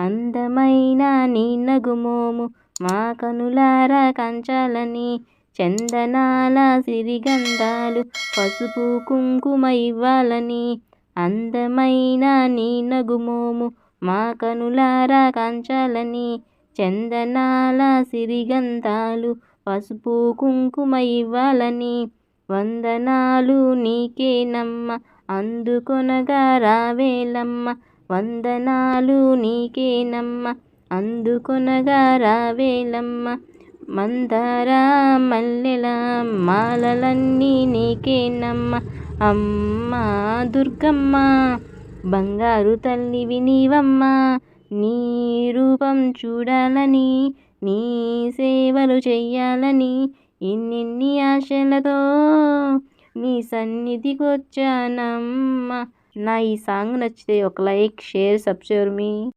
అందమైన నీ నగుమోము మా కనులారా కంచాలని చందనాల సిరిగంధాలు పసుపు కుంకుమ ఇవ్వాలని అందమైన నీ నగుమోము మా కనులారా కంచాలని చందనాల సిరిగంధాలు పసుపు కుంకుమ ఇవ్వాలని వందనాలు నీకేనమ్మ అందుకొనగా రావేలమ్మ వందనాలు నీకేనమ్మ అందుకొనగా రావేలమ్మ. మందార మల్లెల మాలలన్నీ నీకేనమ్మ. అమ్మ దుర్గమ్మ బంగారు తల్లివి నీవమ్మ. నీ రూపం చూడాలని నీ సేవలు చెయ్యాలని ఇన్నిన్ని ఆశలతో నీ సన్నిధికి వచ్చానమ్మ నా ఈ సాంగ్ నచ్చితే ఒక లైక్ షేర్ సబ్స్క్రైబ్ మీ.